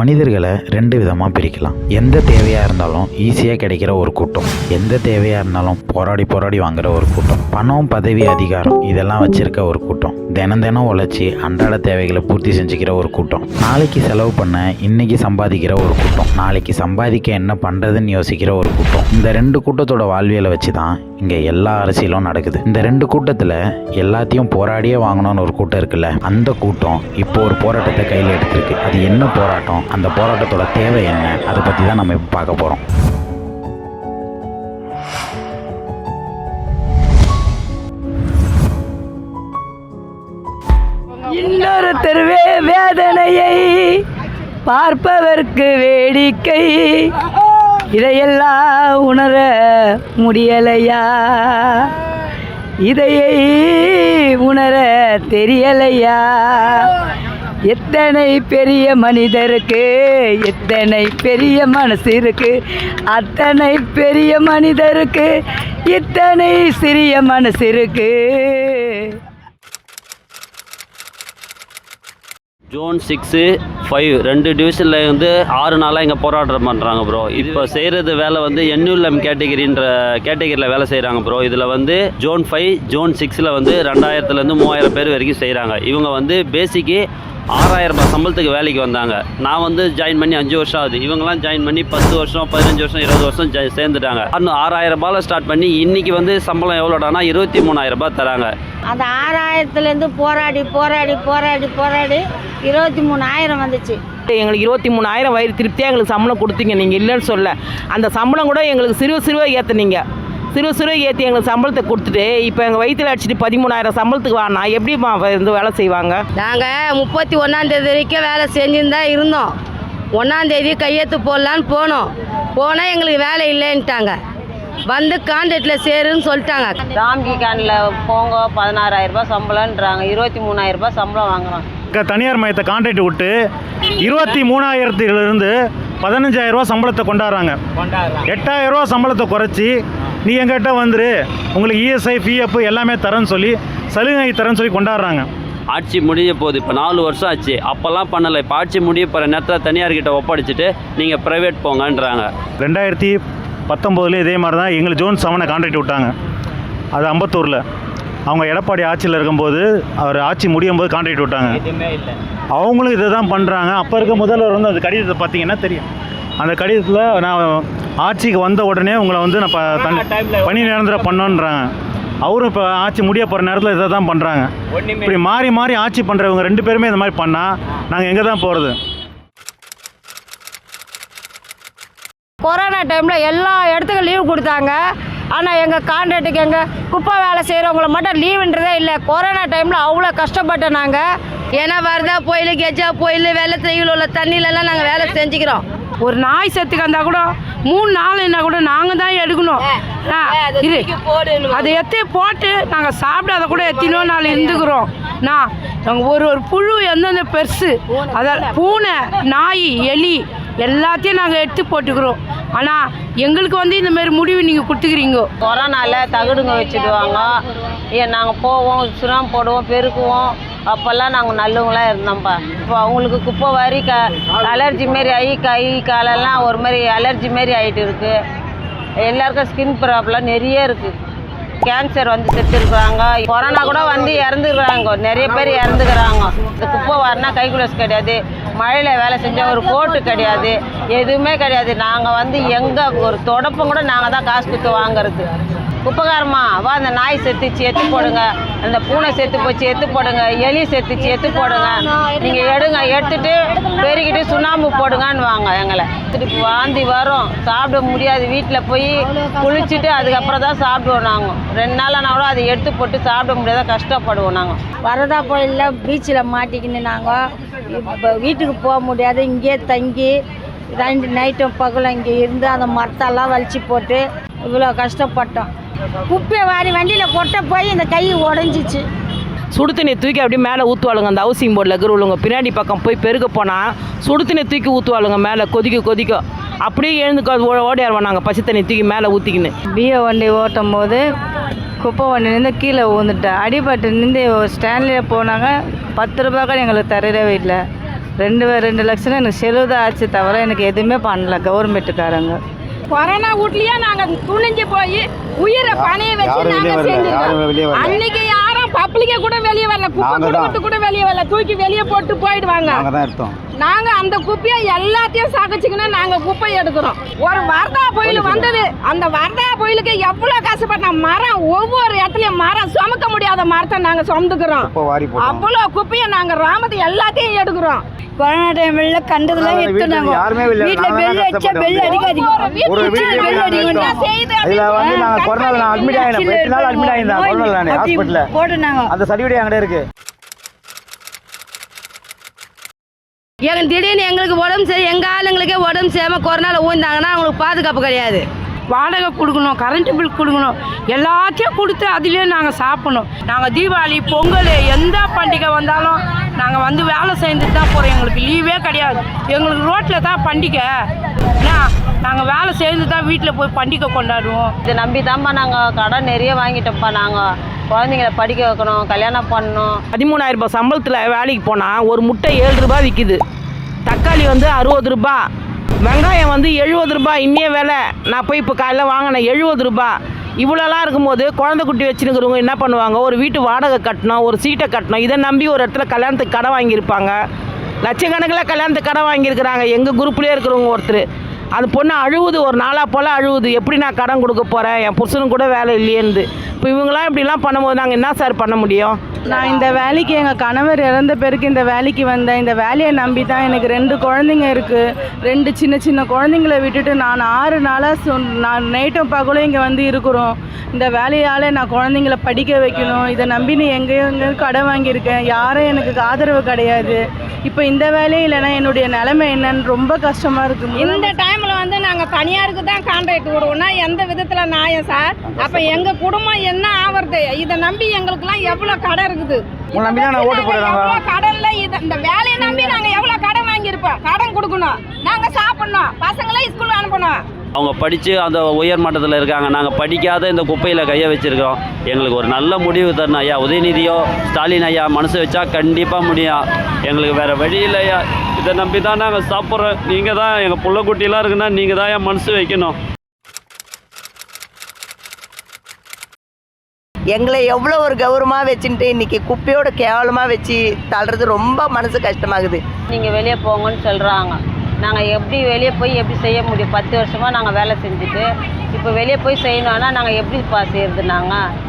மனிதர்களை ரெண்டு விதமாக பிரிக்கலாம். எந்த தேவையாக இருந்தாலும் ஈஸியாக கிடைக்கிற ஒரு கூட்டம் எந்த தேவையாக இருந்தாலும் போராடி போராடி வாங்குற ஒரு கூட்டம் பணம் பதவி அதிகாரம் இதெல்லாம் வச்சிருக்க ஒரு கூட்டம் தினம் தினம் உழைச்சி அன்றாட தேவைகளை பூர்த்தி செஞ்சுக்கிற ஒரு கூட்டம் நாளைக்கு செலவு பண்ண இன்னைக்கு சம்பாதிக்கிற ஒரு கூட்டம் நாளைக்கு சம்பாதிக்க என்ன பண்ணுறதுன்னு யோசிக்கிற ஒரு கூட்டம். இந்த ரெண்டு கூட்டத்தோட வாழ்வியலை வச்சு தான் இங்கே எல்லா அரசியலும் நடக்குது. இந்த ரெண்டு கூட்டத்தில் எல்லாத்தையும் போராடியே வாங்கணும்னு ஒரு கூட்டம் இருக்குல்ல அந்த கூட்டம் இப்போ ஒரு போராட்டத்தை கையில் எடுத்திருக்கு. அது என்ன போராட்டம்? அந்த போராட்டத்தோட தேவை என்ன? அதை பற்றி தான் நம்ம இப்போ பார்க்க போகிறோம் இன்னொரு தெருவே வேதனையை பார்ப்பவர்க்கு வேடிக்கை. இதையெல்லாம் உணர முடியலையா? இதையை உணர தெரியலையா? எத்தனை பெரிய மனிதருக்கு எத்தனை பெரிய மனசு இருக்கு? அத்தனை பெரிய மனிதருக்கு இத்தனை சிறிய மனசு இருக்கு? ஜோன் சிக்ஸு ஃபைவ் ரெண்டு டிவிஷனில் வந்து ஆறு நாளாக இங்கே போராட்டம் பண்ணுறாங்க ப்ரோ இப்போ செய்கிறது வேலை வந்து என்யூஎல்எம் கேட்டகிரின்ற கேட்டகிரியில் வேலை செய்கிறாங்க ப்ரோ இதில் வந்து ஜோன் ஃபைவ் ஜோன் சிக்ஸில் வந்து ரெண்டாயிரத்துலேருந்து மூவாயிரம் பேர் வரைக்கும் செய்கிறாங்க இவங்க வந்து பேசிக்கு ஆறாயிரம் ரூபாய் சம்பளத்துக்கு வேலைக்கு வந்தாங்க. நான் வந்து ஜாயின் பண்ணி அஞ்சு வருஷம் ஆகுது. இவங்கெல்லாம் ஜாயின் பண்ணி பத்து வருஷம் பதினஞ்சு வருஷம் இருபது வருஷம் சேர்ந்துட்டாங்க. இன்னும் ஆறாயிரம் ரூபாயில் ஸ்டார்ட் பண்ணி இன்னைக்கு வந்து சம்பளம் எவ்வளோடானா இருபத்தி மூணாயிரம் ரூபாய் தராங்க. அந்த ஆறாயிரத்துலேருந்து போராடி போராடி போராடி போராடி இருபத்தி மூணாயிரம் வந்துச்சு. எங்களுக்கு இருபத்தி மூணாயிரம் வயிறு திருப்தியாக எங்களுக்கு சம்பளம் கொடுத்தீங்க. நீங்கள் இல்லைன்னு சொல்ல. அந்த சம்பளம் கூட எங்களுக்கு சிறுவ சிறுவ ஏற்றுனீங்க சிறுவ சிறுவ ஏற்றி எங்களுக்கு சம்பளத்தை கொடுத்துட்டு இப்போ எங்கள் வயிற்றில் அடிச்சுட்டு பதிமூணாயிரம் சம்பளத்துக்கு வானா எப்படிமா இருந்து வேலை செய்வாங்க? நாங்கள் முப்பத்தி ஒன்றாந்தேதி வரைக்கும் வேலை செஞ்சுன்னு தான் இருந்தோம் ஒன்றாந்தேதி கையெழுத்து போடலான்னு போனோம். போனால் எங்களுக்கு வேலை இல்லைன்ட்டாங்க. வந்து கான்ட்ராக்டில் சேருன்னு சொல்லிட்டாங்க. ராம்கி கேனில் போங்க பதினாறாயிரம் ரூபாய் சம்பளம்ன்றாங்க. இருபத்தி மூணாயிரம் ரூபாய் சம்பளம் வாங்குறோம். க- தனியார் மையத்தை கான்ட்ராக்ட் விட்டு இருபத்தி மூணாயிரத்திலிருந்து பதினஞ்சாயிரம் ரூபா சம்பளத்தை கொண்டாடுறாங்க. எட்டாயிரம் ரூபா சம்பளத்தை குறைச்சி நீ எங்கிட்ட வந்துரு. உங்களுக்கு இஎஸ்ஐ பிஎஃப் எல்லாமே தரேன்னு சொல்லி சலுகை தரேன்னு சொல்லி கொண்டாடுறாங்க. ஆட்சி முடிய போகுது இப்போ நாலு வருஷம் ஆச்சு. அப்போல்லாம் பண்ணலை. இப்போ ஆட்சி முடிய போகிற நேரத்தில் தனியார்கிட்ட ஒப்படைச்சிட்டு நீங்கள் ப்ரைவேட் போங்கன்றாங்க. ரெண்டாயிரத்தி பத்தொம்போதுல இதே மாதிரி தான் எங்களுக்கு ஜோன் செவனை கான்ட்ராக்ட் விட்டாங்க. அது அம்பத்தூரில். அவங்க எடப்பாடி ஆட்சியில் இருக்கும்போது அவர் ஆட்சி முடியும் போது கான்ட்ராக்ட் விட்டாங்க. அவங்களும் இதை தான் பண்ணுறாங்க அப்போ இருக்க முதல்வர் வந்து அந்த கடிதத்தை பார்த்தீங்கன்னா தெரியும். அந்த கடிதத்தில் நான் ஆட்சிக்கு வந்த உடனே உங்களை வந்து நான் பணி நிரந்தரம் பண்ணோன்றாங்க. அவரும் இப்போ ஆட்சி முடிய போகிற நேரத்தில் இதை தான் பண்ணுறாங்க இப்படி மாறி மாறி ஆட்சி பண்ணுறவங்க ரெண்டு பேருமே இந்த மாதிரி பண்ணால் நாங்கள் எங்கே தான் போகிறது கொரோனா டைமில் எல்லா இடத்துக்கும் லீவ் கொடுத்தாங்க. ஆனால் எங்கள் கான்ட்ராக்டுக்கு எங்கள் குப்பை வேலை செய்கிறவங்கள மட்டும் லீவுன்றதே இல்லை. கொரோனா டைமில் அவ்வளோ கஷ்டப்பட்டோம் நாங்கள் ஏன்னா வரதா புயல் கெஜா புயல் வெள்ளத்தில் உள்ள தண்ணியிலலாம் நாங்கள் வேலை செஞ்சுக்கிறோம். ஒரு நாய் செத்துக்கு வந்தா கூட மூணு நாளுன்னா கூட நாங்கள் தான் எடுக்கணும். இது அதை எத்தி போட்டு நாங்கள் சாப்பிடாத கூட எத்தினோ நாள் இருந்துக்கிறோம். நான் நாங்கள் ஒரு ஒரு புழு எந்தெந்த பெருசு அதாவது பூனை நாய் எலி எல்லாத்தையும் நாங்கள் எடுத்து போட்டுக்கிறோம். ஆனால் எங்களுக்கு வந்து இந்த மாதிரி முடிவு நீங்கள் கொடுத்துக்கிறீங்க. கொரோனாவில் தகுடுங்க வச்சுடுவாங்க. ஏன் நாங்கள் போவோம் சுரம் போடுவோம் பெருக்குவோம். அப்போல்லாம் நாங்கள் நல்லவங்களாக இருந்தோம்ப்பா இப்போ அவங்களுக்கு குப்பை வாரி க அலர்ஜி மாரி ஆகி கை காலெல்லாம் ஒரு மாதிரி அலர்ஜி மாரி ஆகிட்டு இருக்குது எல்லாருக்கும் ஸ்கின் ப்ராப்ளம் நிறைய இருக்குது கேன்சர் வந்து செத்துருக்குறாங்க. கொரோனா கூட வந்து இறந்துக்கிறாங்க நிறைய பேர் இறந்துக்கிறாங்க. இந்த குப்பை வரனா கைகுலஸ் கிடையாது. மழையில் வேலை செஞ்சால் ஒரு கோட்டு கிடையாது. எதுவுமே கிடையாது. நாங்கள் வந்து எங்கே ஒரு தொடப்பம் கூட நாங்கள் தான் காசு கொடுத்து வாங்குறது. குப்பைக்காரம்மா வா அந்த நாய் செத்துச்சு எத்து போடுங்க. அந்த பூனை செத்து போச்சு எத்து போடுங்க. எலி செத்துச்சு எத்து போடுங்க. நீங்கள் எடுங்க. எடுத்துட்டு பெருக்கிட்டு சுண்ணாம்பு போடுங்கன்னு வாங்க எங்களை. திருப்பி வாந்தி வரும். சாப்பிட முடியாது. வீட்டில் போய் குளிச்சுட்டு அதுக்கப்புறம் தான் சாப்பிடுவோம் நாங்கள் ரெண்டு நாள் கூட அதை எடுத்து போட்டு சாப்பிட முடியாத கஷ்டப்படுவோம் நாங்கள் வரதா புயலில் பீச்சில் மாட்டிக்கின்னு நாங்கள் இப்போ வீட்டுக்கு போக முடியாது. இங்கேயே தங்கி ரெண்டு நைட்டும் பகலும் இங்கே இருந்து அந்த மரத்தெல்லாம் வலிச்சு போட்டு இவ்வளோ கஷ்டப்பட்டோம். குப்பையை வாரி வண்டியில் கொட்ட போய் இந்த கை உடஞ்சிச்சு. சுடு தண்ணி தூக்கி அப்படியே மேலே ஊற்றுவாளுங்க அந்த ஹவுசிங் போர்டில் இருக்கிறவங்க பின்னாடி பக்கம் போய் பெருக்க போனால் சுடு தண்ணி தூக்கி ஊற்றுவாளுங்க மேலே கொதிக்க கொதிக்க. அப்படியே எழுந்து ஓடியாருவோம் நாங்கள் பச்சை தண்ணி தூக்கி மேலே ஊற்றிக்கின்னு பிஏ வண்டி ஓட்டும் போது குப்பை வண்டிலேருந்து கீழே விழுந்துட்டேன். அடிபட்டு நின்று ஒரு ஸ்டாண்ட்லேயே போனாங்க. பத்து ரூபாய் கூட எங்களுக்கு தரவே இல்லை. ரெண்டு ரெண்டு லட்சம் எனக்கு செலவு ஆச்சு தவிர எனக்கு எதுவுமே பண்ணல கவர்மெண்ட்டுக்காரங்க. கொரோனா வீட்லயே நாங்க துணிஞ்சு போய் உயிரை பணைய வச்சு நாங்க செஞ்சிருக்கோம் அன்னைக்கு யாரும் பப்ளிக்க கூட வெளியே வரல. குப்பை கூட விட்டு கூட வெளியே வரல. தூக்கி வெளியே போட்டு போயிடுவாங்க. நாங்க அந்த குப்பையை எல்லாத்தையும் சகச்சுக்கின்னு நாங்க குப்பை எடுக்கிறோம். ஒரு வரதா புயல் வந்தது. அந்த வரதா புயலுக்கு எவ்வளவு கஷ்டப்பட்ட மரம் ஒவ்வொரு இடத்துலயும் மரம் சுமக்க முடியாத மரத்தை நாங்க சுமந்துக்கிறோம். அவ்வளோ குப்பையை நாங்க ராமத்தை எல்லாத்தையும் எடுக்கிறோம். கொரோனா டைம்ல கண்டதெல்லாம் எடுத்துனாங்க வீட்டில் பெல் அடிச்சா பெல் அடிக்காதீங்க. ஒரு வீட்டுக்கு பெல் அடிக்கணும் இதுல வந்து நாங்க கொரோனால நான் admit ஆயினேன். எட்டு நாள் admit ஆயிருந்தேன் கொரோனால நானு, hospital ல. போட்டுனாங்க. அந்த சர்டிஃபிகேட் என்கிட்ட இருக்கு. எங்க திடீர்னு எங்களுக்கு உடம்பு சரி எங்கள் ஆளுங்களுக்கே உடம்பு சரியாமல் கொரோனாவில் ஊழ்ந்தாங்கன்னா அவங்களுக்கு பாதுகாப்பு கிடையாது. வாடகை கொடுக்கணும் கரண்ட் பில் கொடுக்கணும் எல்லாத்தையும் கொடுத்து அதுலேயே நாங்கள் சாப்பிடணும். நாங்கள் தீபாவளி பொங்கல் எந்த பண்டிகை வந்தாலும் நாங்கள் வந்து வேலை செஞ்சுட்டு தான் போகிறோம் எங்களுக்கு லீவே கிடையாது. எங்களுக்கு ரோட்டில் தான் பண்டிகை. நாங்கள் வேலை செஞ்சு தான் வீட்டில் போய் பண்டிகை கொண்டாடுவோம். இதை நம்பி தான்ப்பா நாங்கள் கடன் நிறைய வாங்கிட்டோம்ப்பா நாங்கள் குழந்தைங்கள படிக்க வைக்கணும் கல்யாணம் பண்ணணும். பதிமூணாயிரம் ரூபாய் சம்பளத்தில் வேலைக்கு போனால் ஒரு முட்டை ஏழு ரூபாய் விற்கிது தக்காளி வந்து அறுபது ரூபாய். வெங்காயம் வந்து எழுபது ரூபாய் இன்னிய விலை. நான் போய் இப்போ காலைல வாங்கினேன் எழுபது ரூபாய். இவ்வளோலாம் இருக்கும்போது குழந்தை குட்டி வச்சுருக்கிறவங்க என்ன பண்ணுவாங்க? ஒரு வீட்டு வாடகை கட்டணும் ஒரு சீட்டை கட்டணும். இதை நம்பி ஒரு இடத்துல கல்யாணத்துக்கு கடை வாங்கியிருப்பாங்க. லட்சக்கணக்கில் கல்யாணத்துக்கு கடை வாங்கியிருக்கிறாங்க. எங்கள் குரூப்லேயே இருக்கிறவங்க ஒருத்தர். அந்த பொண்ணு அழுவுது ஒரு நாளாக போல் அழுவுது. எப்படி நான் கடன் கொடுக்க போகிறேன் என் புருஷனுக்கு கூட வேலை இல்லையேந்து இப்போ இவங்களாம் இப்படிலாம் பண்ணும்போது நாங்கள் என்ன சார் பண்ண முடியும்? நான் இந்த வேலைக்கு எங்கள் கணவர் இறந்த பிறகு இந்த வேலைக்கு வந்தேன். இந்த வேலையை நம்பி தான் எனக்கு ரெண்டு குழந்தைங்க இருக்குது ரெண்டு சின்ன சின்ன குழந்தைங்கள விட்டுட்டு நான் ஆறு நாளாக சொ நான் நைட்டும் பகலும் இங்கே வந்து இருக்கிறோம். இந்த வேலையால் நான் குழந்தைங்கள படிக்க வைக்கணும். இதை நம்பி நீ எங்கேயோ எங்கேயோ கடன் வாங்கியிருக்கேன். யாரும் எனக்கு ஆதரவு கிடையாது. இப்போ இந்த வேலையே இல்லைன்னா என்னுடைய நிலைமை என்னன்னு ரொம்ப கஷ்டமாக இருக்குது இந்த டைம்ல வந்து நாங்க தனியாருக்கு தான் கான்ட்ராக்ட் விடுவோம்னா எந்த விதத்துல நியாயம் சார்? அப்ப எங்க குடும்பம் என்ன ஆவறது? இதை நம்பி எங்களுக்குலாம் எவ்வளவு கடன் இருக்குது? இது இந்த வேலையை நம்பி நாங்க எவ்வளவு கடன் வாங்கியிருப்போம்? கடன் கொடுக்கணும். நாங்க சாப்பிடணும். பசங்களை ஸ்கூல் அனுப்பணும். அவங்க படித்து அந்த உயர் மட்டத்தில் இருக்காங்க. நாங்கள் படிக்காத இந்த குப்பையில் கையை வச்சுருக்கோம் எங்களுக்கு ஒரு நல்ல முடிவு தரணும் ஐயா. உதயநிதியோ ஸ்டாலின் ஐயா மனசு வச்சா கண்டிப்பாக முடியும். எங்களுக்கு வேறு வழி இல்லையா இதை நம்பி தான் நாங்கள் சாப்பிட்றோம். நீங்கள் தான் எங்கள் புள்ள குட்டிலாம் இருக்குன்னா நீங்கள் தான் என் மனசு வைக்கணும். எங்களை எவ்வளோ ஒரு கௌரவமாக வச்சுட்டு இன்னைக்கு குப்பையோட கேவலமாக வச்சு தள்ளுறது ரொம்ப மனசு கஷ்டமாகுது. நீங்கள் வெளியே போங்கன்னு சொல்கிறாங்க நாங்கள் எப்படி வெளியே போய் எப்படி செய்ய முடியும்? பத்து வருஷமாக நாங்கள் வேலை செஞ்சுட்டு இப்போ வெளியே போய் செய்யணும்னா நாங்கள் எப்படிப்பா செய்யறது நாங்கள்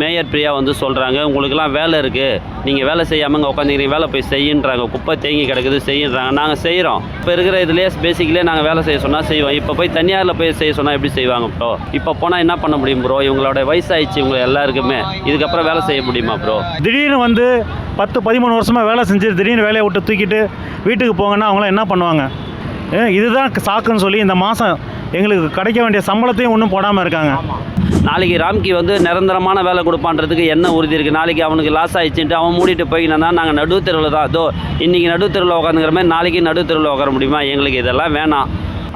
மேயர் பிரியா வந்து சொல்கிறாங்க உங்களுக்கெல்லாம் வேலை இருக்குது நீங்கள் வேலை செய்யாமல் இங்கே உட்காந்துக்கிறீங்க. வேலை போய் செய்யுன்றாங்க. குப்பை தேங்கி கிடக்குது செய்யுன்றாங்க. நாங்கள் செய்கிறோம் இப்போ இருக்கிற இதுலேயே பேசிக்கலே நாங்கள் வேலை செய்ய சொன்னால் செய்வோம். இப்போ போய் தனியாரில் போய் செய்ய சொன்னால் எப்படி செய்வாங்க ப்ரோ இப்போ போனால் என்ன பண்ண முடியும் ப்ரோ இவங்களோட வயசாயிடுச்சு இவங்க எல்லாருக்குமே. இதுக்கப்புறம் வேலை செய்ய முடியுமா ப்ரோ திடீர்னு வந்து பத்து பதிமூணு வருஷமாக வேலை செஞ்சு திடீர்னு வேலையை விட்டு தூக்கிட்டு வீட்டுக்கு போங்கன்னா அவங்களாம் என்ன பண்ணுவாங்க? இதுதான் சாக்குன்னு சொல்லி இந்த மாதம் எங்களுக்கு கிடைக்க வேண்டிய சம்பளத்தையும் ஒன்றும் போடாமல் இருக்காங்க. நாளைக்கு ராம்கி வந்து நிரந்தரமான வேலை கொடுப்பான்றதுக்கு என்ன உறுதி இருக்குது நாளைக்கு அவனுக்கு லாஸ் ஆயிடுச்சுன்ட்டு அவன் மூடிட்டு போய்க்கினா நாங்கள் நடுத்தருவில் தான். அதோ இன்றைக்கி நடுத்தருவில் உட்காந்துக்கிற மாதிரி நாளைக்கு நடுத்தருவில் உட்கார முடியுமா? எங்களுக்கு இதெல்லாம் வேணாம்.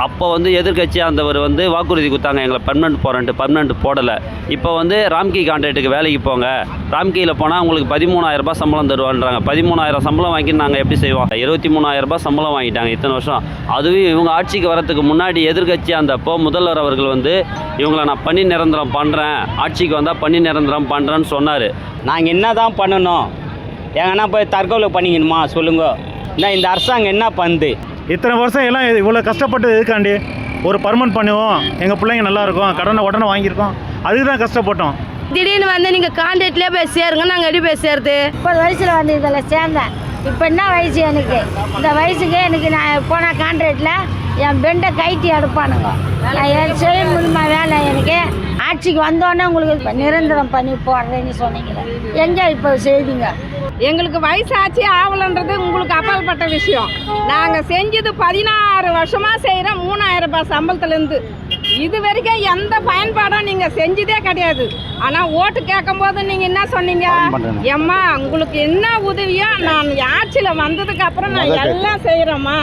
அப்போ வந்து எதிர்கட்சி அந்தவர் வந்து வாக்குறுதி கொடுத்தாங்க எங்களை பர்மனெண்ட் போகிறேன்ட்டு பர்மனெண்ட் போடலை. இப்போ வந்து ராம்கி கான்ட்ராக்ட்டுக்கு வேலைக்கு போங்க. ராம்கியில் போனால் உங்களுக்கு பதிமூணாயிரம் சம்பளம் தருவான்றாங்க. பதிமூணாயிரம் சம்பளம் வாங்கி நாங்கள் எப்படி செய்வோம்? இருபத்தி மூணாயிரரூபா சம்பளம் வாங்கிட்டாங்க இத்தனை வருஷம். அதுவும் இவங்க ஆட்சிக்கு வரத்துக்கு முன்னாடி எதிர்க்கட்சி அந்த அப்போ முதல்வர் அவர்கள் வந்து இவங்களை நான் பணி நிரந்தரம் பண்ணுறேன் ஆட்சிக்கு வந்தால் பணி நிரந்தரம் பண்ணுறேன்னு சொன்னார். நாங்கள் என்ன தான் பண்ணணும்? எங்கன்னா போய் தற்கொலை பண்ணிக்கணுமா? சொல்லுங்க. இந்த அரசாங்கம் என்ன பண்ணுது இத்தனை வருஷம் எல்லாம் இவ்வளோ கஷ்டப்பட்டு எதுக்காண்டி? ஒரு பர்மனெண்ட் பண்ணுவோம் எங்கள் பிள்ளைங்க நல்லா இருக்கும் கடனை உடனே வாங்கியிருக்கோம். அதுக்கு தான் கஷ்டப்பட்டோம். திடீர்னு வந்து நீங்க கான்ட்ராக்ட்லயே போய் சேருங்க நாங்க எப்படி போய் சேர்த்து முப்பது வயசில் வந்து இதில் சேர்ந்தேன். இப்போ என்ன வயசு எனக்கு? இந்த வயசுக்கு எனக்கு நான் போன கான்ட்ராக்டில் என் பெண்டை கைட்டி எடுப்பானுங்க. நான் என் செய்ய முடியுமா வேலை எனக்கு ஆட்சிக்கு வந்தோடனே உங்களுக்கு நிரந்தரம் பண்ணி போடுறேன்னு சொன்னீங்களே எங்கே இப்போ செய்தீங்க? எங்களுக்கு வயசாச்சு ஆகலன்றது உங்களுக்கு அப்பாற்பட்ட விஷயம். நாங்கள் செஞ்சது பதினாறு வருஷமாக செய்கிறோம் மூணாயிரம் ரூபாய் சம்பளத்துலேருந்து. இது வரைக்கும் எந்த பயன்பாடும் நீங்கள் செஞ்சதே கிடையாது. ஆனால் ஓட்டு கேட்கும்போது நீங்கள் என்ன சொன்னீங்க? எம்மா உங்களுக்கு என்ன உதவியோ நான் ஆட்சியில் வந்ததுக்கு அப்புறம் நான் எல்லாம் செய்கிறேம்மா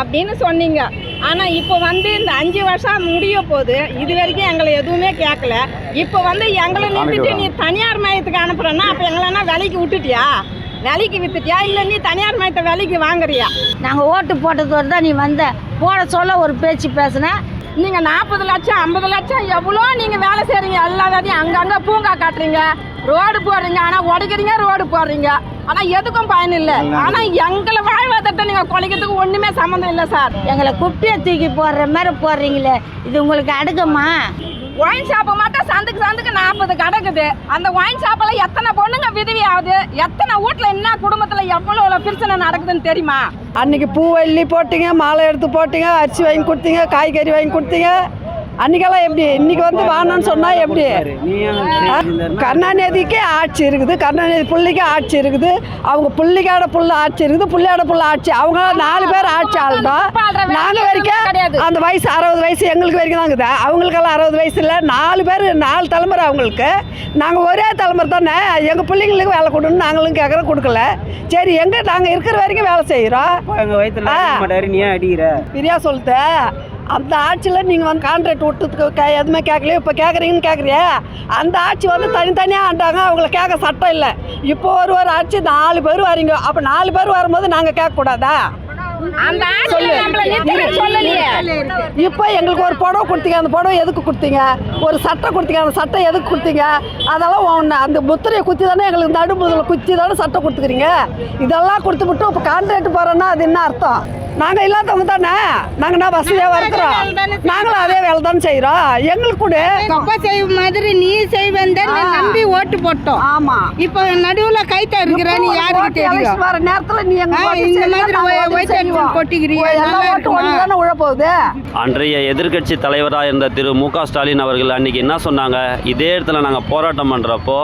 அப்படின்னு சொன்னீங்க. ஆனால் இப்போ வந்து இந்த அஞ்சு வருஷம் முடிய போகுது. இது வரைக்கும் எங்களை எதுவுமே கேட்கல இப்போ வந்து எங்களை நிறுத்திட்டு நீ தனியார் மையத்துக்கு அனுப்புறேன்னா அப்போ எங்களென்னா வேலைக்கு விட்டுட்டியா? வேலைக்கு வித்துட்டியா? இல்லை நீ தனியார் மையத்தை வேலைக்கு வாங்குறியா? நாங்கள் ஓட்டு போட்டதோடு தான் நீ வந்த. போட சொல்ல ஒரு பேச்சு பேசுன. நீங்கள் நாற்பது லட்சம் ஐம்பது லட்சம் எவ்வளோ நீங்கள் வேலை செய்கிறீங்க எல்லா வேலையும் அங்கங்கே பூங்கா காட்டுறீங்க. ரோடு போடுறீங்க. ஆனால் உடைக்கிறீங்க ரோடு போடுறீங்க. ஆனால் எதுக்கும் பயன் இல்லை. ஆனால் எங்களை வாழ்வாதாரத்தை நீங்கள் குலைக்கிறதுக்கு ஒன்றுமே சம்மந்தம் இல்லை சார். எங்களை குப்பையை தூக்கி போடுற மாதிரி போடுறீங்களே இது உங்களுக்கு அடுக்கமா? ஒயின் ஷாப்பு மட்டும் சந்துக்கு சந்துக்கு நாற்பது கிடக்குது. அந்த ஒயின் ஷாப்பில் எத்தனை பொண்ணுங்க விதவி ஆகுது எத்தனை வீட்டில் என்ன குடும்பத்தில் எவ்வளோ பிரச்சனை நடக்குதுன்னு தெரியுமா? அன்னைக்கு பூ அள்ளி போட்டீங்க மாலை எடுத்து போட்டீங்க அரிசி வாங்கி கொடுத்தீங்க காய்கறி வாங்கி கொடுத்தீங்க. அன்னைக்கெல்லாம் எப்படி? இன்னைக்கு வந்து வாங்கணும்னு சொன்னா எப்படி? கருணாநிதிக்கே ஆட்சி இருக்குது. கருணாநிதி புள்ளிக்கு ஆட்சி இருக்குது. அவங்க புள்ளிக்காட புள்ள ஆட்சி இருக்குது. புள்ளியாட புள்ள ஆட்சி. அவங்க நாலு பேர் ஆட்சி ஆளட்டும் நாங்கள் வரைக்கும் அந்த வயசு அறுபது வயசு எங்களுக்கு வரைக்கும் தான் இருக்குது. அவங்களுக்கெல்லாம் அறுபது வயசு இல்லை. நாலு பேர் நாலு தலைமுறை அவங்களுக்கு. நாங்கள் ஒரே தலைமுறை தானே. எங்கள் பிள்ளைங்களுக்கு வேலை கொடுன்னு நாங்களும் கேட்குறோம் கொடுக்கல. சரி எங்கே நாங்கள் இருக்கிற வரைக்கும் வேலை செய்கிறோம் பிரியா சொல்லிட்டு அந்த ஆட்சியில் நீங்கள் வந்து கான்ட்ராக்ட் விட்டதுக்கு க எதுவுமே கேட்கலையே? இப்போ கேட்குறீங்கன்னு கேட்குறியே? அந்த ஆட்சி வந்து தனித்தனியாக ஆண்டாங்க அவங்கள கேட்க சட்டம் இல்லை. இப்போ ஒரு ஒரு ஆட்சி நாலு பேர் வரீங்க. அப்போ நாலு பேர் வரும்போது நாங்கள் கேட்கக்கூடாதா? அந்த சொல்லு. சொல்லலையே. இப்போ எங்களுக்கு ஒரு புடவை கொடுத்தீங்க. அந்த புடவை எதுக்கு கொடுத்தீங்க? ஒரு சட்டை கொடுத்தீங்க. அந்த சட்டை எதுக்கு கொடுத்தீங்க? அதெல்லாம் ஒன்று அந்த முத்திரையை குத்தி தானே எங்களுக்கு நடுமுதில் குத்தி தானே சட்டை கொடுத்துக்கிறீங்க? இதெல்லாம் கொடுத்து விட்டு இப்போ கான்ட்ராக்ட் போகிறோன்னா அது என்ன அர்த்தம்? நாங்கள் இல்லாதவங்க தானே. நாங்கள் என்ன வசதியாக இருக்கிறோம்? நாங்களும் அதே வேலை தானே செய்கிறோம் எங்களுக்கு கூட அப்பா செய்வ மாதிரி நீ செய்வேன் நம்பி ஓட்டு போட்டோம். ஆமாம் இப்போ நடுவுல கைத்தா இருக்கிற நீ யாருக்கு தெரியும் வர நேரத்தில் நீ இந்த மாதிரி. கொட்டிக்கிறீங்க. உழப்போகுது அன்றைய எதிர்க்கட்சி தலைவராக இருந்த திரு மு க ஸ்டாலின் அவர்கள் அன்றைக்கி என்ன சொன்னாங்க? இதே இடத்துல நாங்கள் போராட்டம் பண்ணுறப்போ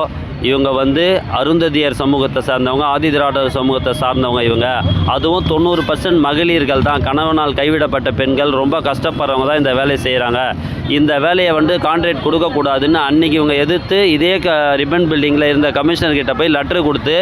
இவங்க வந்து அருந்ததியர் சமூகத்தை சார்ந்தவங்க ஆதிதிராடர் சமூகத்தை சார்ந்தவங்க இவங்க. அதுவும் தொண்ணூறு பர்சன்ட் மகளிர்கள் தான். கணவனால் கைவிடப்பட்ட பெண்கள் ரொம்ப கஷ்டப்படுறவங்க தான் இந்த வேலையை செய்கிறாங்க இந்த வேலையை வந்து கான்ட்ராக்ட் கொடுக்கக்கூடாதுன்னு அன்றைக்கி இவங்க எதிர்த்து இதே க ரிப்பன் பில்டிங்கில் இருந்த கமிஷனர்கிட்ட போய் லெட்ரு கொடுத்து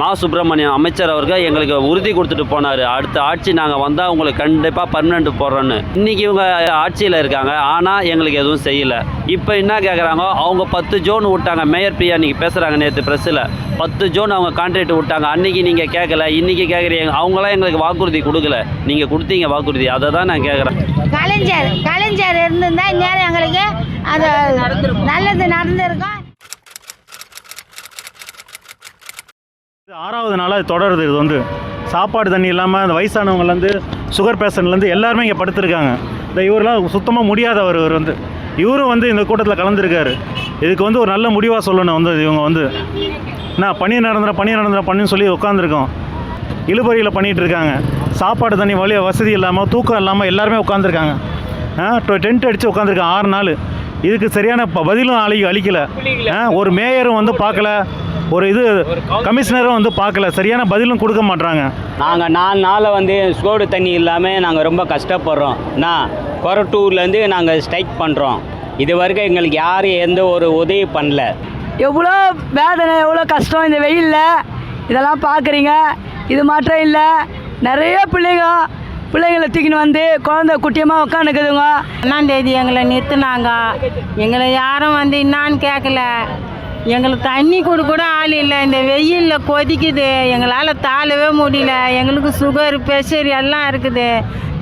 மா சுப்பிரமணியம் அமைச்சர் அவர்கள் எங்களுக்கு உறுதி கொடுத்துட்டு போனார். அடுத்த ஆட்சி நாங்கள் வந்தால் உங்களுக்கு கண்டிப்பாக பர்மனெண்ட் போடுறோன்னு. இன்றைக்கி இவங்க ஆட்சியில் இருக்காங்க. ஆனால் எங்களுக்கு எதுவும் செய்யலை. இப்போ என்ன கேட்குறாங்க அவங்க பத்து ஜோன் விட்டாங்க. மேயர் பிரியா இன்றைக்கி பேசுகிறாங்க நேற்று ப்ரெஸ்ஸில் பத்து ஜோன் அவங்க கான்ட்ராக்ட் விட்டாங்க. அன்றைக்கி நீங்கள் கேட்கல இன்றைக்கி கேட்குறீங்க அவங்களாம் எங்களுக்கு வாக்குறுதி கொடுக்கல. நீங்கள் கொடுத்தீங்க வாக்குறுதி. அதை தான் நான் கேட்குறேன் கலைஞர் கலைஞர் இருந்திருந்தா இந்நேரம் எங்களுக்கு அது நல்லது நடந்திருக்கும். இது ஆறாவது நாளாக இது தொடருது இது வந்து. சாப்பாடு தண்ணி இல்லாமல் அந்த வயசானவங்கலேருந்து சுகர் பேஷண்ட்லேருந்து எல்லாருமே இங்கே படுத்திருக்காங்க. இந்த இவரெலாம் சுத்தமாக முடியாதவர் இவர் வந்து. இவரும் வந்து இந்த கூட்டத்தில் கலந்துருக்காரு. இதுக்கு வந்து ஒரு நல்ல முடிவாக சொல்லணும் வந்து இவங்க வந்து. என்ன பணி நடந்துற பணி நடந்துற பண்ணின்னு சொல்லி உட்காந்துருக்கோம் இழுபறியில் பண்ணிகிட்டு இருக்காங்க சாப்பாடு தண்ணி வழி வசதி இல்லாமல் தூக்கம் இல்லாமல் எல்லாருமே உட்காந்துருக்காங்க டென்ட் அடித்து உட்காந்துருக்காங்க ஆறு நாள். இதுக்கு சரியான ப- பதிலும் அளி அளிக்கலை. ஒரு மேயரும் வந்து பார்க்கல. ஒரு இது கமிஷனரும் வந்து பார்க்கல. சரியான பதிலும் கொடுக்க மாட்டுறாங்க நாங்கள் நாலு நாளில் வந்து சோடு தண்ணி இல்லாமல் நாங்கள் ரொம்ப கஷ்டப்படுறோம். நான் கொரட்டூர்லேருந்து நாங்கள் ஸ்ட்ரைக் பண்ணுறோம் இது வரைக்கும் எங்களுக்கு யாரும் எந்த ஒரு உதவி பண்ணல. எவ்வளோ வேதனை எவ்வளோ கஷ்டம் இந்த வெயிலில். இதெல்லாம் பார்க்குறீங்க இது மாத்திரம் இல்லை. நிறைய பிள்ளைங்க பிள்ளைங்களை தூக்கின்னு வந்து குழந்தை குட்டியமாக உட்காந்துக்குதுங்க ஒன்றாம் தேதி எங்களை நிறுத்துனாங்க. எங்களை யாரும் வந்து என்னான்னு கேட்கல எங்களுக்கு தண்ணி கூட கூட ஆள் இல்லை. இந்த வெயிலில் கொதிக்குது. எங்களால் தாழவே முடியல. எங்களுக்கு சுகர் ப்ரெஷர் எல்லாம் இருக்குது.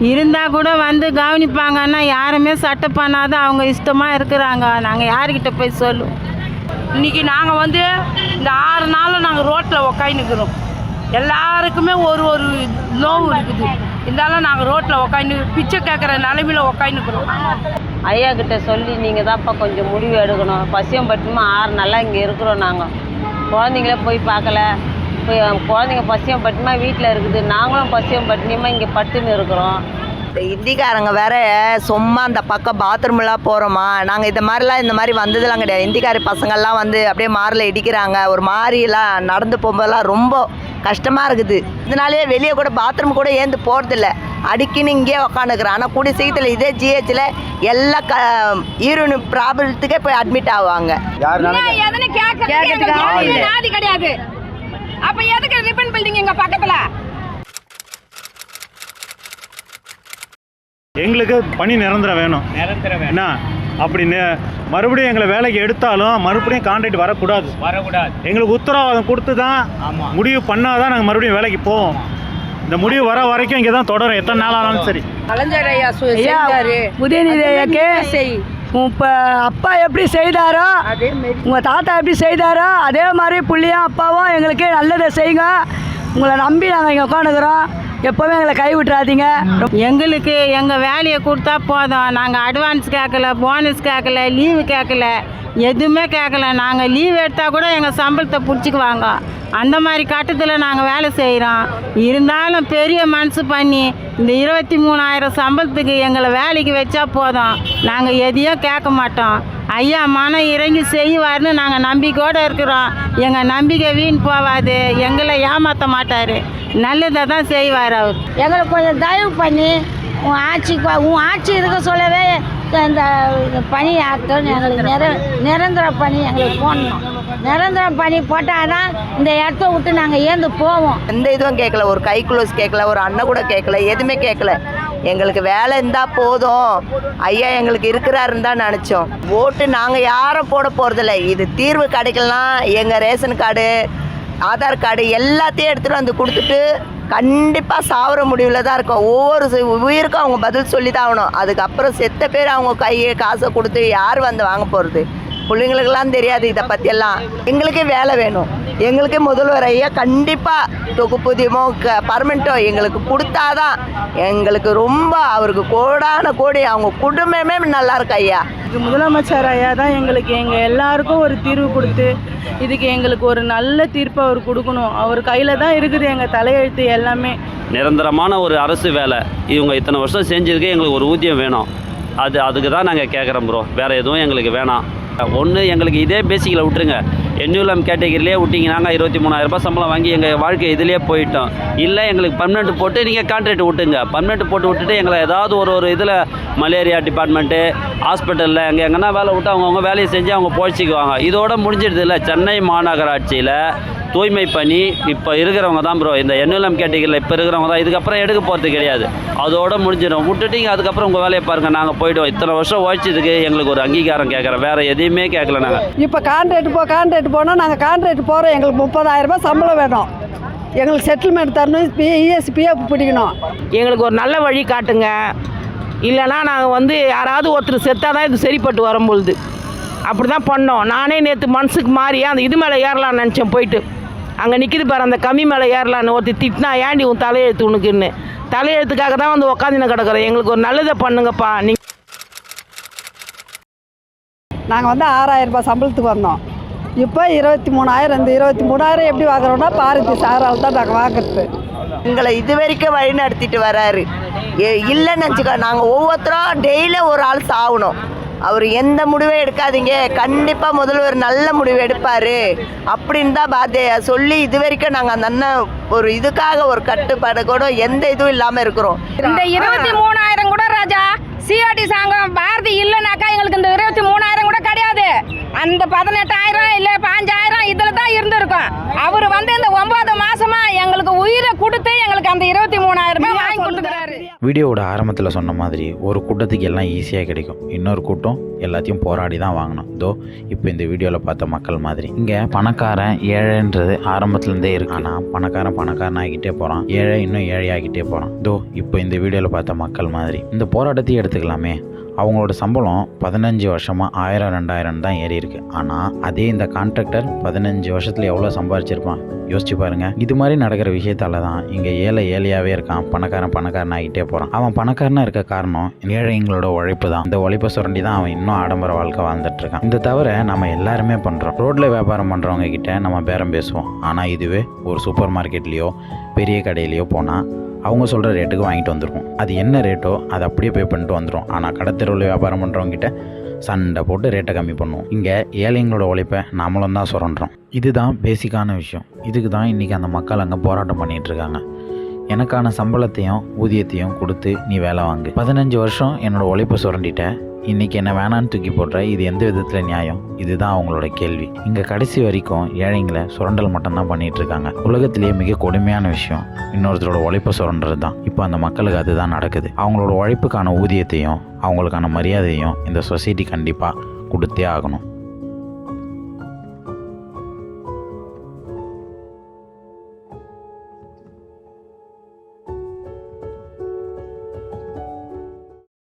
இருந்தால் கூட வந்து கவனிப்பாங்கன்னா யாருமே சட்டை பண்ணாத அவங்க இஷ்டமாக இருக்கிறாங்க. நாங்கள் யாருக்கிட்ட போய் சொல்லுவோம்? இன்னைக்கு நாங்கள் வந்து இந்த ஆறு நாளும் நாங்கள் ரோட்டில் உக்காந்துக்கிறோம் எல்லாருக்குமே ஒரு ஒரு நோவு இருக்குது. இருந்தாலும் நாங்கள் ரோட்டில் உக்காந்து பிச்சை கேட்குற நிலைமையில உக்காந்துக்கிறோம் ஐயா கிட்ட சொல்லி நீங்கள் தான்ப்பா கொஞ்சம் முடிவு எடுக்கணும். பசியம் பட்டுமா ஆறு நாளா இங்கே இருக்கிறோம் நாங்கள் குழந்தைங்கள போய் பார்க்கல. போய் குழந்தைங்க பசியம் பட்டுமா வீட்டில் இருக்குது. நாங்களும் பசியம் பட்டினியமாக இங்கே பட்டுன்னு இருக்கிறோம். இந்த இந்திக்காரங்க வேற சும்மா அந்த பக்கம் பாத்ரூம்லாம் போகிறோமா நாங்கள் இந்த மாதிரிலாம் இந்த மாதிரி வந்ததெல்லாம் கிடையாது. இந்திக்காரி பசங்கள்லாம் வந்து அப்படியே மாரில் இடிக்கிறாங்க. ஒரு மாதிரிலாம் நடந்து போகும்போதெல்லாம் ரொம்ப கஷ்டமாக இருக்குது. இதனாலேயே வெளியே கூட பாத்ரூம் கூட ஏந்து போகிறதில்ல அடிக்கின்னு இங்கேயே உக்காந்துக்கிறேன். ஆனால் கூடிய சீக்கிரத்தில் இதே ஜிஹெச்சில் எல்லா க ஈரோடு ப்ராப்ளத்துக்கே போய் அட்மிட் ஆவாங்க. கிடையாது. அப்ப எதுக்கு ரிப்பன் பில்டிங் எங்க பக்கத்துல? எங்களுக்கு பணி நிரந்தரம் வேணும். நிரந்தரம் என்ன? அப்படின்னு மறுபடியும் எங்களை வேலைக்கு எடுத்தாலும் மறுபடியும் கான்ட்ராக்ட் வரக்கூடாது. வரக்கூடாது. எங்களுக்கு உத்தரவாதம் கொடுத்து தான் முடிவு பண்ணால் தான் நாங்கள் மறுபடியும் வேலைக்கு போவோம். இந்த முடிவு வர வரைக்கும் இங்கே தான் தொடரும். எத்தனை நாள் ஆனாலும் சரி. கலைஞர் ஐயா. உதயநிதி ஐயாக்கு. இப்போ அப்பா எப்படி செய்தாரோ உங்கள் தாத்தா எப்படி செய்தாரோ அதே மாதிரி புள்ளியும் அப்பாவும் எங்களுக்கு நல்லதை செய்யுங்க. உங்களை நம்பி நாங்கள் இங்கே உட்காந்துக்கிறோம் எப்போவுமே எங்களை கை விட்டுறாதீங்க. எங்களுக்கு எங்கள் வேலையை கொடுத்தா போதும். நாங்கள் அட்வான்ஸ் கேட்கல போனஸ் கேட்கல லீவு கேட்கல எதுவுமே கேட்கல. நாங்கள் லீவ் எடுத்தால் கூட எங்கள் சம்பளத்தை பிடிச்சிக்குவாங்க. அந்த மாதிரி கட்டத்தில் நாங்கள் வேலை செய்கிறோம் இருந்தாலும் பெரிய மனசு பண்ணி இந்த இருபத்தி மூணாயிரம் சம்பளத்துக்கு எங்களை வேலைக்கு வச்சா போதும். நாங்கள் எதையும் கேட்க மாட்டோம். ஐயா மனம் இறங்கி செய்வார்னு நாங்கள் நம்பிக்கையோடு இருக்கிறோம். எங்கள் நம்பிக்கை வீண் போகாது எங்களை ஏமாற்ற மாட்டார். நல்லதை தான் செய்வார் அவர். எங்களுக்கு கொஞ்சம் தயவு பண்ணி உன் ஆட்சிக்கு வா- உன் ஆட்சி இருக்க சொல்லவே இந்த இந்த பணி ஆற்றணும் எங்களுக்கு நிர நிரந்தர பணி எங்களுக்கு போடணும். நிரந்தர பணி போட்டால் தான் இந்த இடத்த விட்டு நாங்கள் ஏந்து போவோம். எந்த இதுவும் கேட்கல. ஒரு கை குளோஸ் கேட்கல ஒரு அண்ணன் கூட கேட்கல எதுவுமே கேட்கல. எங்களுக்கு வேலை இருந்தால் போதும். ஐயா எங்களுக்கு இருக்கிறாருன்னு தான் நினச்சோம். ஓட்டு நாங்கள் யாரும் போட போகிறதில்ல இது தீர்வு கிடைக்கலாம் எங்கள் ரேஷன் கார்டு ஆதார் கார்டு எல்லாத்தையும் எடுத்துகிட்டு வந்து கொடுத்துட்டு கண்டிப்பாக சாவர முடிவில் தான் இருக்கும். ஒவ்வொரு உயிருக்கும் அவங்க பதில் சொல்லி தான் ஆகணும். அதுக்கப்புறம் செத்த பேர் அவங்க கையை காசை கொடுத்து யார் வந்து வாங்க போகிறது பிள்ளைங்களுக்கெல்லாம் தெரியாது இதை பற்றியெல்லாம் எங்களுக்கே வேலை வேணும். எங்களுக்கே முதல்வர் ஐயா கண்டிப்பாக தொகுப்பூதியமோ க பர்மனெண்ட்டோ எங்களுக்கு கொடுத்தாதான் எங்களுக்கு ரொம்ப அவருக்கு கோடான கோடி அவங்க குடும்பமே நல்லா இருக்கு ஐயா. இதுக்கு முதலமைச்சர் ஐயா தான் எங்களுக்கு எங்கள் எல்லாருக்கும் ஒரு தீர்வு கொடுத்து இதுக்கு எங்களுக்கு ஒரு நல்ல தீர்ப்பை அவர் கொடுக்கணும். அவர் கையில் தான் இருக்குது எங்கள் தலையெழுத்து எல்லாமே. நிரந்தரமான ஒரு அரசு வேலை. இவங்க இத்தனை வருஷம் செஞ்சதுக்கு எங்களுக்கு ஒரு ஊதியம் வேணும். அது அதுக்கு தான் நாங்கள் கேட்குறோம் ப்ரோ வேறு எதுவும் எங்களுக்கு வேணாம். ஒன்று எங்களுக்கு இதே பேசிக்கில் விட்டுருங்க. என்யூலம் கேட்டகரியிலே விட்டிங்கனாங்க இருபத்தி மூணாயிரம் ரூபாய் சம்பளம் வாங்கி எங்கள் வாழ்க்கை இதிலே போயிட்டோம். இல்லை எங்களுக்கு பர்மனெண்ட் போட்டு நீங்கள் கான்ட்ராக்ட் விட்டுங்க பர்மனெண்ட் போட்டு விட்டுட்டு எங்களை ஏதாவது ஒரு ஒரு இதில் மலேரியா டிபார்ட்மெண்ட்டு ஹாஸ்பிட்டலில் எங்கே எங்கன்னா வேலை விட்டு அவங்கவுங்க வேலையை செஞ்சு அவங்க போய்ச்சிக்குவாங்க இதோட முடிஞ்சிடுது இல்லை சென்னை மாநகராட்சியில் தூய்மை பணி இப்போ இருக்கிறவங்க தான் ப்ரோ இந்த என்எல்எம் கேட்டகரியில் இப்போ இருக்கிறவங்க தான். இதுக்கப்புறம் எடுக்க போகிறது கிடையாது. அதோட முடிஞ்சிடும். விட்டுட்டீங்க அதுக்கப்புறம் உங்கள் வேலையை பாருங்கள் நாங்கள் போய்டுவோம். இத்தனை வருஷம் உழைச்சதுக்கு எங்களுக்கு ஒரு அங்கீகாரம் கேட்குறோம் வேறு எதையுமே கேட்கல நாங்கள் இப்போ கான்ட்ராக்ட் போ கான்ட்ராக்ட் போனால் நாங்கள் கான்ட்ராக்ட் போகிறோம் எங்களுக்கு முப்பதாயிரம் ரூபாய் சம்பளம் வேணும். எங்களுக்கு செட்டில்மெண்ட் தரணும். இஎஸ்சி பிஎஃப் பிடிக்கணும். எங்களுக்கு ஒரு நல்ல வழி காட்டுங்க. இல்லைன்னா நாங்கள் வந்து யாராவது ஒருத்தர் செத்தாதான் தான் இது சரிப்பட்டு வரும்பொழுது அப்படி தான் பண்ணோம். நானே நேற்று மனசுக்கு மாறி அந்த இது மேலே ஏறலாம்னு நினச்சேன் போயிட்டு. அங்கே நிற்கிது பாரு அந்த கம்மி மேலே ஏறலான்னு. ஒருத்தர் திட்டினா ஏண்டி உன் தலையெழுத்து உனக்குன்னு? தலையெழுத்துக்காக தான் வந்து உக்காந்துன்னு கிடக்குறேன். எங்களுக்கு ஒரு நல்லதை பண்ணுங்கப்பா. நீ நாங்கள் வந்து ஆறாயிரம் ரூபாய் சம்பளத்துக்கு வந்தோம். இப்போ இருபத்தி மூணாயிரம் இந்த இருபத்தி மூணாயிரம் எப்படி வாங்குறோம்னா பாரதி சாரால் தான் நாங்கள் வாங்குறது. எங்களை இது வரைக்கும் வழி நடத்திட்டு வராரு இல்லைன்னு வச்சுக்கோ நாங்கள் ஒவ்வொருத்தரும் டெய்லியும் ஒரு ஆள் சாகணும். அவர் எந்த முடிவும் எடுக்காதீங்க. கண்டிப்பாக முதல்வர் நல்ல முடிவு எடுப்பார். அப்படின்னு தான் பாத்தையா சொல்லி இது வரைக்கும் நாங்கள் அந்த அண்ணன் ஒரு இதுக்காக ஒரு கட்டுப்பாடு கூட எந்த இதுவும் இல்லாமல் இருக்கிறோம். இந்த இருபத்தி மூணாயிரம் கூட ராஜா சிஆர்டி சாங்கம் பாரதி இல்லைனாக்கா எங்களுக்கு இந்த இருபத்தி மூணாயிரம் கூட கிடையாது. அந்த பதினெட்டாயிரம் இல்லை பாஞ்சாயிரம் இதில் தான் இருந்திருக்கும். அவர் வந்து இந்த ஒன்பது மாசமா எங்களுக்கு உயிரை கொடுத்து எங்களுக்கு அந்த இருபத்தி மூணாயிரம் ரூபாய் வாங்கி கொடுத்துக்கிறாரு வீடியோவோட ஆரம்பத்தில் சொன்ன மாதிரி ஒரு கூட்டத்துக்கு எல்லாம் ஈஸியாக கிடைக்கும். இன்னொரு கூட்டம் எல்லாத்தையும் போராடி தான் வாங்கணும். இதோ இப்போ இந்த வீடியோவில் பார்த்த மக்கள் மாதிரி. இங்கே பணக்காரன் ஏழைன்றது ஆரம்பத்துலேருந்தே இருக்கு. ஆனால் பணக்காரன் பணக்காரன் ஆகிட்டே போகிறான் ஏழை இன்னும் ஏழையாகிட்டே போகிறான் இதோ இப்போ இந்த வீடியோவில் பார்த்த மக்கள் மாதிரி இந்த போராட்டத்தையும் எடுத்துக்கலாமே. அவங்களோட சம்பளம் பதினஞ்சு வருஷமாக ஆயிரம் ரெண்டாயிரம் தான் ஏறி இருக்கு. ஆனால் அதே இந்த கான்ட்ராக்டர் பதினஞ்சு வருஷத்தில் எவ்வளோ சம்பாரிச்சிருப்பான்? யோசிச்சு பாருங்க. இது மாதிரி நடக்கிற விஷயத்தால தான் இங்கே ஏழை ஏழையாகவே இருக்கான் பணக்காரன் பணக்காரன் ஆகிட்டே போகிறான் அவன் பணக்காரனாக இருக்க காரணம் ஏழைங்களோட உழைப்பு தான் இந்த உழைப்பை சுரண்டி தான் அவன் இன்னும் ஆடம்பர வாழ்க்கை வாழ்ந்துட்டு இருக்கான். இந்த தவிர நம்ம எல்லாருமே பண்ணுறோம் ரோட்டில் வியாபாரம் பண்ணுறவங்க கிட்ட நம்ம பேரம் பேசுவோம். ஆனால் இதுவே ஒரு சூப்பர் மார்க்கெட்லேயோ பெரிய கடையிலையோ போனால் அவங்க சொல்கிற ரேட்டுக்கு வாங்கிட்டு வந்துருவோம் அது என்ன ரேட்டோ அதை அப்படியே பே பண்ணிட்டு வந்துடும் ஆனால் கடத்தெருவில் வியாபாரம் பண்ணுறவங்ககிட்ட சண்டை போட்டு ரேட்டை கம்மி பண்ணுவோம் இங்கே ஏழைங்களோட உழைப்பை நாமளும் தான் சுரண்டுறோம். இதுதான் பேசிக்கான விஷயம். இதுக்கு தான் இன்றைக்கி அந்த மக்கள் அங்கே போராட்டம் பண்ணிகிட்ருக்காங்க எனக்கான சம்பளத்தையும் ஊதியத்தையும் கொடுத்து நீ வேலை வாங்கு. பதினஞ்சு வருஷம் என்னோட உழைப்பை சுரண்டிட்ட. இன்னைக்கு என்ன வேணான்னு தூக்கி போடுற இது எந்த விதத்தில் நியாயம்? இதுதான் அவங்களோட கேள்வி. இங்கே கடைசி வரைக்கும் ஏழைங்களை சுரண்டல் மட்டும்தான் பண்ணிட்டு இருக்காங்க உலகத்திலேயே மிக கொடுமையான விஷயம் இன்னொருத்தரோட உழைப்பை சுரண்டுறது தான் இப்போ அந்த மக்களுக்கு அதுதான் நடக்குது. அவங்களோட உழைப்புக்கான ஊதியத்தையும் அவங்களுக்கான மரியாதையும் இந்த சொசைட்டி கண்டிப்பாக கொடுத்தே ஆகணும்.